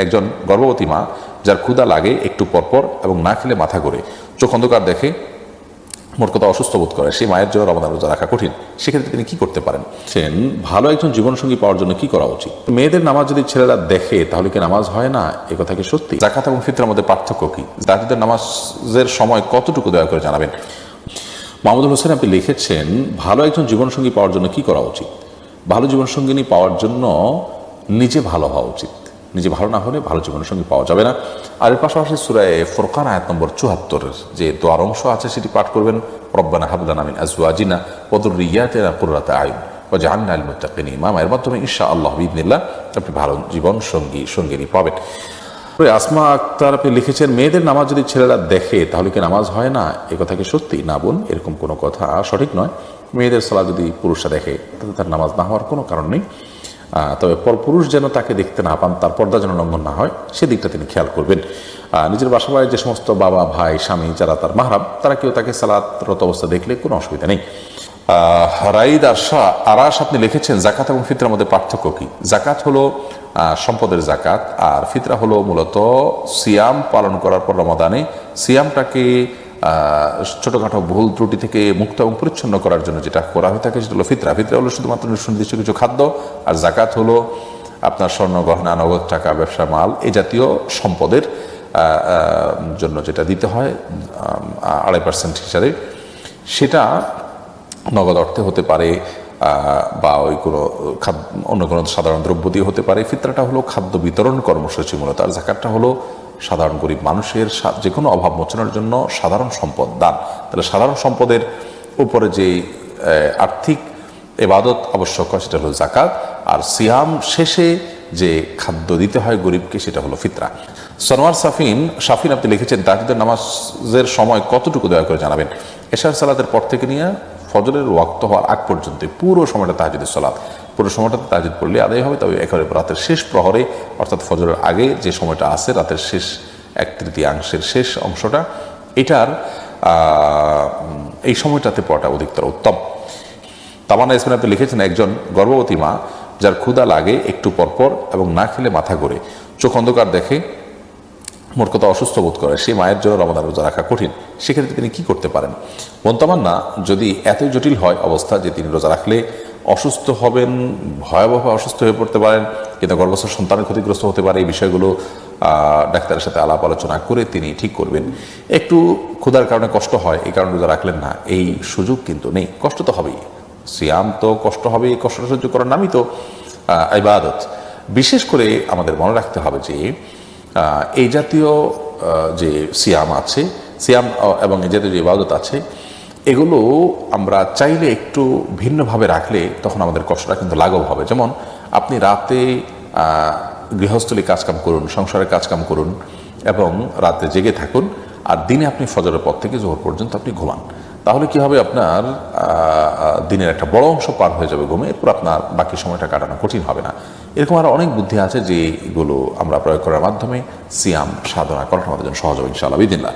একজন গর্ভবতী মা যার ক্ষুধা লাগে একটু পরপর এবং না খেলে মাথা ঘোরে। চোখ অন্ধকার দেখে মোট কথা অসুস্থ বোধ করে। সেই মায়ের জন্য রমাদান রোজা রাখা কঠিন। সেক্ষেত্রে তিনি কি করতে পারেন? সেন ভালো একজন জীবনসঙ্গী পাওয়ার জন্য কি করা উচিত? মেয়েদের নামাজ যদি ছেলেরা দেখে তাহলে কি নামাজ হয় না? এ কথা কি সত্যি? জাকাত এবং ফিতরার মধ্যে পার্থক্য কি? জাতিদের নামাজের সময় কতটুকু দয়া করে জানাবেন? মাহমুদুল হোসেন আপনি লিখেছেন ভালো একজন জীবনসঙ্গী পাওয়ার জন্য কি করা উচিত? ভালো জীবনসঙ্গিনী পাওয়ার জন্য নিজে ভালো হওয়া উচিত। নিজে ভালো না হলে ভালো জীবনসঙ্গী পাওয়া যাবে না। আর এর পাশাপাশি সুরায় ফোরকান আয়াত নম্বর চুয়াত্তরের যে দোয়ার অংশ আছে সেটি পাঠ করবেন। রব্বানা হাবদান আমিন আজওয়াজিনা পদরিয়াতেনা কুররাতে আইন ও জাহান্না আল মুত্তাকিন ইমাম। এর মাধ্যমে ঈশা আল্লাহ বিদিনিল্লাহ আপনি ভালো জীবন সঙ্গী, সঙ্গিনী পাবেন। আসমা আক্তার আপনি লিখেছেন, মেয়েদের নামাজ যদি ছেলেরা দেখে, তাহলে কি নামাজ হয় না? এ কথা কি সত্যি? না বোন, এরকম কোনো কথা সঠিক নয়। মেয়েদের সলা যদি পুরুষরা দেখে তাহলে তার নামাজ না হওয়ার কোনো কারণ নেই। তবে পরপুরুষ যেন তাকে দেখতে না পান, তার পর্দা যেন লঙ্ঘন না হয়, সেদিকটা তিনি খেয়াল করবেন। নিজের বাসা বাড়ির যে সমস্ত বাবা, ভাই, স্বামী যারা তার মাহরাম তারা কেউ তাকে সালাতরত অবস্থা দেখলে কোনো অসুবিধা নেই। রাইদ আশা আরাস আপনি লিখেছেন জাকাত এবং ফিতরার মধ্যে পার্থক্য কি? জাকাত হলো সম্পদের জাকাত আর ফিতরা হলো মূলত সিয়াম পালন করার পর রমাদানে। সিয়ামটাকে ছোটখাটো ভুল ত্রুটি থেকে মুক্ত এবং পরিচ্ছন্ন করার জন্য যেটা করা হয়ে থাকে সেটা হলো ফিতরা। ফিতরা হলো শুধুমাত্র সুনির্দিষ্ট কিছু খাদ্য আর জাকাত হলো আপনার স্বর্ণ, গহনা, নগদ টাকা, ব্যবসা, মাল, এ জাতীয় সম্পদের জন্য যেটা দিতে হয় আড়াই পার্সেন্ট হিসাবে। সেটা নগদ অর্থে হতে পারে বা ওই কোনো খাদ্য অন্য কোনো সাধারণ দ্রব্য দিয়ে হতে পারে। ফিতরাটা হলো খাদ্য বিতরণ কর্মসূচি মূলত। আর জাকাতটা হলো সাধারণ গরিব মানুষের যে কোনো অভাব মোচনের জন্য সাধারণ সম্পদ দান। তাহলে সাধারণ সম্পদের উপরে যে আর্থিক এবাদত আবশ্যক হয় সেটা হলো জাকাত আর সিয়াম শেষে যে খাদ্য দিতে হয় গরিবকে সেটা হলো ফিতরা। সনোয়ার সাফিন সাফিন আপনি লিখেছেন তাহিদের নামাজের সময় কতটুকু দয়া করে জানাবেন? এশার সালাদের পর থেকে নিয়ে ফজরের ওয়াক্ত হওয়ার আগ পর্যন্ত পুরো সময়টা তাহাজুদের সালাদ পুরো সময়টা তাহাজুদ পড়লে আদায় হবে, তবে একেবারে রাতের শেষ প্রহরে, অর্থাৎ ফজরের আগে যে সময়টা আছে, রাতের শেষ এক তৃতীয়াংশের শেষ অংশটা, এটার এই সময়টাতে পড়াটা অধিকতর উত্তম। তামান্না ইসমিন আপনি লিখেছেন, একজন গর্ভবতী মা, যার ক্ষুধা লাগে একটু পরপর এবং না খেলে মাথা ঘোরে, চোখ অন্ধকার দেখে মোট কথা অসুস্থ বোধ করে, সেই মায়ের জন্য রমাদান রোজা রাখা কঠিন। সেক্ষেত্রে তিনি কি করতে পারেন? মন্তামান্না, যদি এতই জটিল হয় অবস্থা যে তিনি রোজা রাখলে অসুস্থ হবেন, ভয়াবহ অসুস্থ হয়ে পড়তে পারেন, কিন্তু গর্ভস্থ সন্তানের ক্ষতিগ্রস্ত হতে পারে, এই বিষয়গুলো ডাক্তারের সাথে আলাপ আলোচনা করে তিনি ঠিক করবেন। একটু ক্ষুধার কারণে কষ্ট হয়, এই কারণে রোজা রাখলেন না, এই সুযোগ কিন্তু নেই। কষ্ট তো হবেই। সিয়াম তো কষ্ট হবে এই কষ্ট সহ্য করার নামই তো ইবাদত। বিশেষ করে আমাদের মনে রাখতে হবে যে এই জাতীয় যে সিয়াম আছে, সিয়াম এবং এই জাতীয় যে ইবাদত আছে, এগুলো আমরা চাইলে একটু ভিন্নভাবে রাখলে তখন আমাদের কষ্টটা কিন্তু লাঘব হবে। যেমন আপনি রাতে গৃহস্থলী কাজকাম করুন, সংসারের কাজকাম করুন, এবং রাতে জেগে থাকুন, আর দিনে আপনি ফজরের পর থেকে জোহর পর্যন্ত আপনি ঘুমান। তাহলে কি হবে আপনার দিনের একটা বড় অংশ পার হয়ে যাবে ঘুমে, এরপর আপনার বাকি সময়টা কাটানো কঠিন হবে না। এরকম আরও অনেক বুদ্ধি আছে যেগুলো আমরা প্রয়োগ করার মাধ্যমে সিয়াম সাধনা করাটা আমাদের জন্য সহজ হবে ইনশাআল্লাহ বিদিল্লা